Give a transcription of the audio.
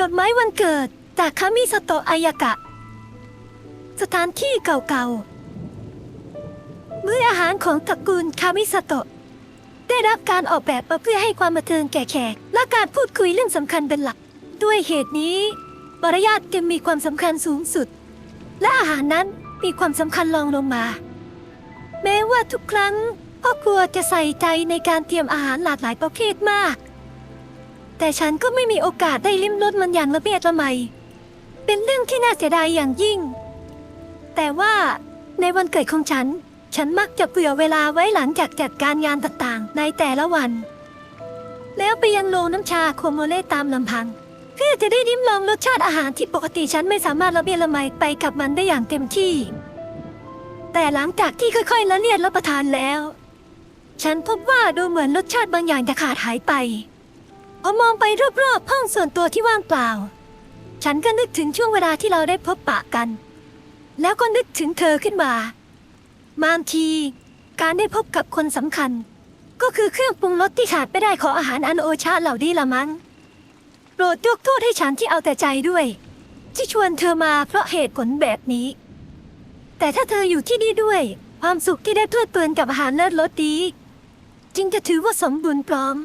จดหมายวันเกิดจากคามิสโตะอายากะ สถานที่เก่าๆมื้ออาหารของตระกูลคามิสโตะได้รับการออกแบบมาเพื่อให้ความบันเทิงแก่แขก และการพูดคุยเรื่องสำคัญเป็นหลัก ด้วยเหตุนี้มารยาทจึงมีความสำคัญสูงสุด และอาหารนั้นมีความสำคัญรองลงมา แม้ว่าทุกครั้งพ่อครัวจะใส่ใจในการเตรียมอาหารหลากหลายประเภทมาก แต่ฉันก็ไม่มีโอกาสได้ลิ้มรสมันอย่างละเมียดละไม เป็นเรื่องที่น่าเสียดายอย่างยิ่ง แต่ว่าในวันเกิดของฉัน ฉันมักจะเผื่อเวลาไว้หลังจากจัดการงานต่างๆ ในแต่ละวัน แล้วไปยังโรงน้ำชาโคโมเล่ตามลำพัง เพื่อจะได้ลิ้มลองรสชาติอาหารที่ปกติฉันไม่สามารถละเมียดละไมไปกับมันได้อย่างเต็มที่ แต่หลังจากที่ค่อยๆละเลียดรับประทานแล้ว ฉันพบว่าดูเหมือนรสชาติบางอย่างจะขาดหายไป พอมองไปรอบๆห้องส่วนตัวที่ว่างเปล่า ฉันก็นึกถึงช่วงเวลาที่เราได้พบปะกัน แล้วก็นึกถึงเธอขึ้นมาบางที การได้พบกับคนสำคัญ ก็คือเครื่องปรุงรสที่ขาดไม่ได้ของอาหารอันโอชาเหล่านี้ละมั้งโปรดยกโทษให้ฉันที่เอาแต่ใจด้วย ที่ชวนเธอมาเพราะเหตุผลแบบนี้ แต่ถ้าเธออยู่ที่นี่ด้วย ความสุขที่ได้เพลิดเพลินกับอาหารเลิศรสดีจึงจะถือว่าสมบูรณ์พร้อม